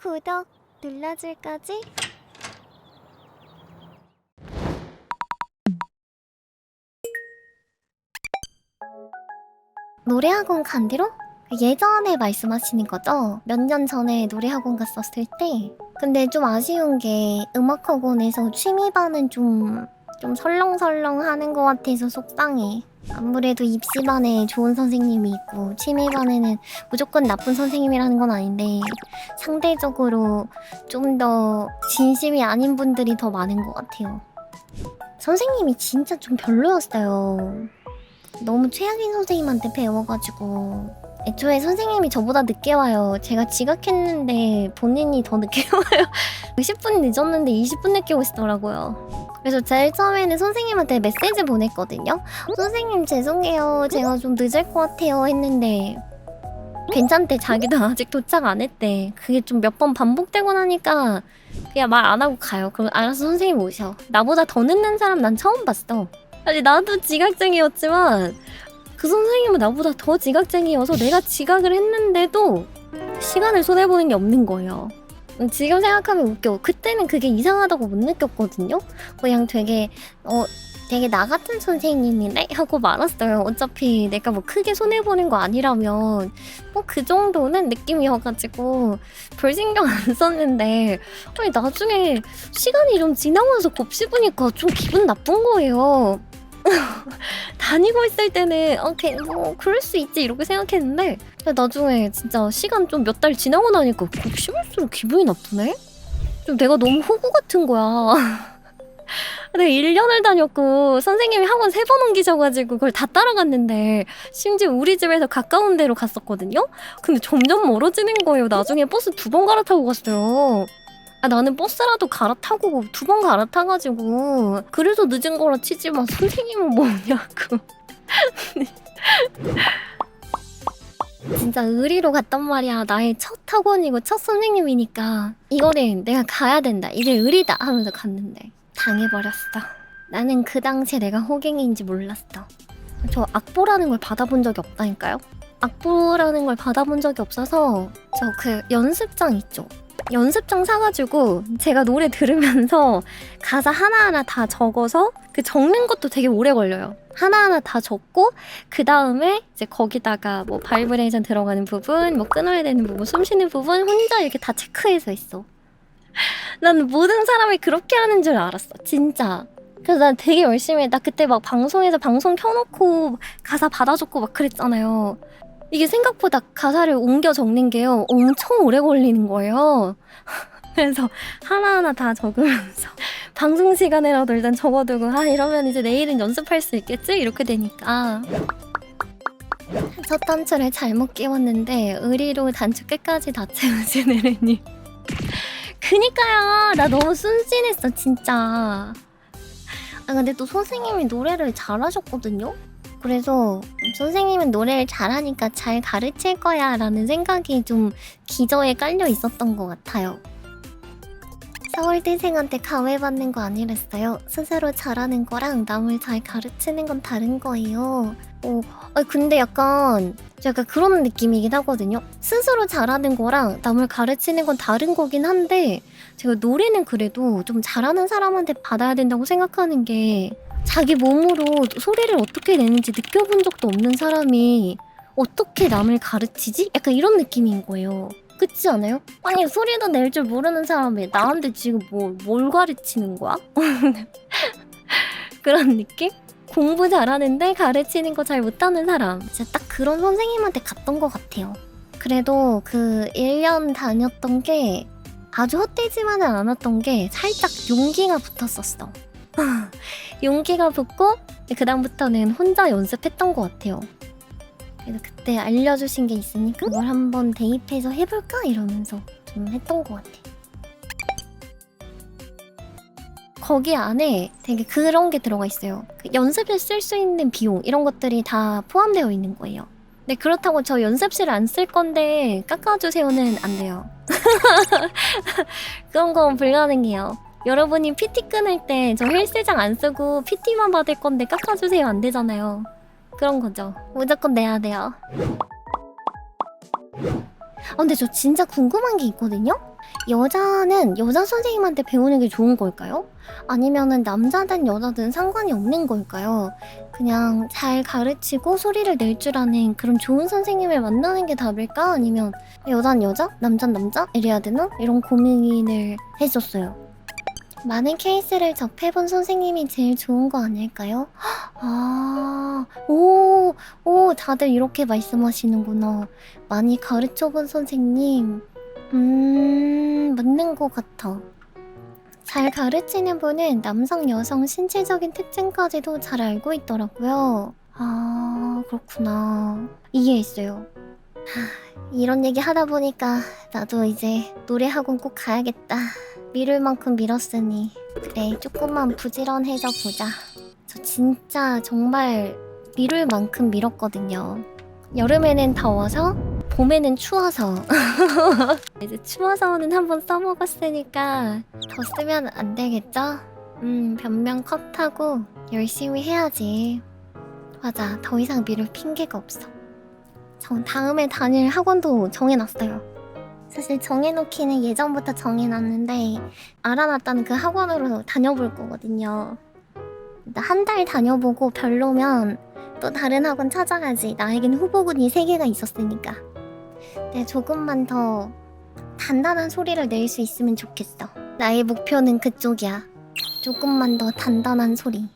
구독 눌러줄 거지? 노래학원 간 뒤로? 예전에 말씀하시는 거죠? 몇 년 전에 노래학원 갔었을 때. 근데 좀 아쉬운 게 음악학원에서 취미반은 좀, 좀 설렁설렁 하는 것 같아서 속상해. 아무래도 입시반에 좋은 선생님이 있고 취미반에는 무조건 나쁜 선생님이라는 건 아닌데 상대적으로 좀 더 진심이 아닌 분들이 더 많은 것 같아요. 선생님이 진짜 좀 별로였어요. 너무 최악인 선생님한테 배워가지고 애초에 선생님이 저보다 늦게 와요. 제가 지각했는데 본인이 더 늦게 와요. 10분 늦었는데 20분 늦게 오시더라고요. 그래서 제일 처음에는 선생님한테 메시지 보냈거든요. 선생님 죄송해요. 제가 좀 늦을 것 같아요 했는데 괜찮대. 자기도 아직 도착 안 했대. 그게 좀 몇 번 반복되고 나니까 그냥 말 안 하고 가요. 그럼 알아서 선생님 오셔. 나보다 더 늦는 사람 난 처음 봤어. 아니 나도 지각쟁이였지만 그 선생님은 나보다 더 지각쟁이여서 내가 지각을 했는데도 시간을 손해보는 게 없는 거예요. 음, 지금 생각하면 웃겨. 그때는 그게 이상하다고 못 느꼈거든요. 그냥 되게 어 되게 나 같은 선생님이네 하고 말았어요. 어차피 내가 뭐 크게 손해 보는 거 아니라면 뭐 그 정도는 느낌이어가지고 별 신경 안 썼는데 아니 나중에 시간이 좀 지나면서 곱씹으니까 좀 기분 나쁜 거예요. 다니고 있을 때는 오케이 뭐 그럴 수 있지 이렇게 생각했는데 나중에 진짜 시간 좀 몇 달 지나고 나니까 곱씹을수록 기분이 나쁘네. 좀 내가 너무 호구 같은 거야. 내가 1년을 다녔고 선생님이 학원 세 번 옮기셔가지고 그걸 다 따라갔는데 심지어 우리 집에서 가까운 데로 갔었거든요? 근데 점점 멀어지는 거예요. 나중에 버스 두 번 갈아타고 갔어요. 아, 나는 버스라도 갈아타고 두 번 갈아타가지고 그래서 늦은 거라 치지만 선생님은 뭐냐고. 진짜 의리로 갔단 말이야. 나의 첫 학원이고 첫 선생님이니까 이거는 내가 가야 된다. 이게 의리다 하면서 갔는데 당해버렸어. 나는 그 당시에 내가 호갱인지 몰랐어. 저 악보라는 걸 받아본 적이 없다니까요. 악보라는 걸 받아본 적이 없어서 저 그 연습장 있죠. 연습장 사가지고 제가 노래 들으면서 가사 하나하나 다 적어서 그 적는 것도 되게 오래 걸려요. 하나하나 다 적고 그 다음에 이제 거기다가 뭐 바이브레이션 들어가는 부분, 뭐 끊어야 되는 부분, 숨 쉬는 부분 혼자 이렇게 다 체크해서 있어. 난 모든 사람이 그렇게 하는 줄 알았어, 진짜. 그래서 난 되게 열심히 해. 나 그때 막 방송에서 방송 켜놓고 가사 받아줬고 막 그랬잖아요. 이게 생각보다 가사를 옮겨 적는 게요 엄청 오래 걸리는 거예요. 그래서 하나하나 다 적으면서 방송 시간에라도 일단 적어두고 아 이러면 이제 내일은 연습할 수 있겠지? 이렇게 되니까. 첫 단추를 잘못 끼웠는데 의리로 단추 끝까지 다 채우신 에렌님 그니까요. 나 너무 순진했어 진짜. 아 근데 또 선생님이 노래를 잘하셨거든요 그래서 선생님은 노래를 잘하니까 잘 가르칠 거야 라는 생각이 좀 기저에 깔려 있었던 것 같아요. 서울대생한테 가외받는 거 아니랬어요. 스스로 잘하는 거랑 남을 잘 가르치는 건 다른 거예요. 어, 아니, 근데 약간 약간 그런 느낌이긴 하거든요. 스스로 잘하는 거랑 남을 가르치는 건 다른 거긴 한데 제가 노래는 그래도 좀 잘하는 사람한테 받아야 된다고 생각하는 게 자기 몸으로 소리를 어떻게 내는지 느껴본 적도 없는 사람이 어떻게 남을 가르치지? 약간 이런 느낌인 거예요. 그렇지 않아요? 아니 소리도 낼 줄 모르는 사람이 나한테 지금 뭐, 뭘 가르치는 거야? 그런 느낌? 공부 잘하는데 가르치는 거 잘 못하는 사람 진짜 딱 그런 선생님한테 갔던 것 같아요. 그래도 그 1년 다녔던 게 아주 헛되지만은 않았던 게 살짝 용기가 붙었었어. 용기가 붙고 그 다음부터는 혼자 연습했던 것 같아요. 그래서 그때 알려주신 게 있으니 그걸 한번 대입해서 해볼까 이러면서 좀 했던 것 같아. 거기 안에 되게 그런 게 들어가 있어요. 그 연습실 쓸 수 있는 비용 이런 것들이 다 포함되어 있는 거예요. 근데 그렇다고 저 연습실 안 쓸 건데 깎아주세요는 안 돼요. 그런 건 불가능해요. 여러분이 PT 끊을 때 저 헬스장 안 쓰고 PT만 받을 건데 깎아주세요 안 되잖아요. 그런 거죠. 무조건 내야 돼요. 아, 근데 저 진짜 궁금한 게 있거든요? 여자는 여자 선생님한테 배우는 게 좋은 걸까요? 아니면은 남자든 여자든 상관이 없는 걸까요? 그냥 잘 가르치고 소리를 낼 줄 아는 그런 좋은 선생님을 만나는 게 답일까? 아니면 여잔 여자? 남잔 남자? 이래야 되나? 이런 고민을 했었어요. 많은 케이스를 접해본 선생님이 제일 좋은 거 아닐까요? 아, 오, 오, 다들 이렇게 말씀하시는구나. 많이 가르쳐본 선생님. 음, 맞는 것 같아. 잘 가르치는 분은 남성, 여성 신체적인 특징까지도 잘 알고 있더라고요. 아, 그렇구나. 이해했어요. 하, 이런 얘기 하다 보니까 나도 이제 노래 학원 꼭 가야겠다. 미룰 만큼 미뤘으니. 그래, 조금만 부지런해져 보자. 저 진짜 정말 미룰 만큼 미뤘거든요. 여름에는 더워서, 봄에는 추워서. 이제 추워서는 한번 써먹었으니까 더 쓰면 안 되겠죠? 음, 변명 컷하고 열심히 해야지. 맞아, 더 이상 미룰 핑계가 없어. 전 다음에 다닐 학원도 정해놨어요. 사실 정해놓기는 예전부터 정해놨는데 알아놨다는 그 학원으로 다녀볼 거거든요. 한 달 다녀보고 별로면 또 다른 학원 찾아가지. 나에겐 후보군이 세 개가 있었으니까. 네, 조금만 더 단단한 소리를 낼 수 있으면 좋겠어. 나의 목표는 그쪽이야. 조금만 더 단단한 소리.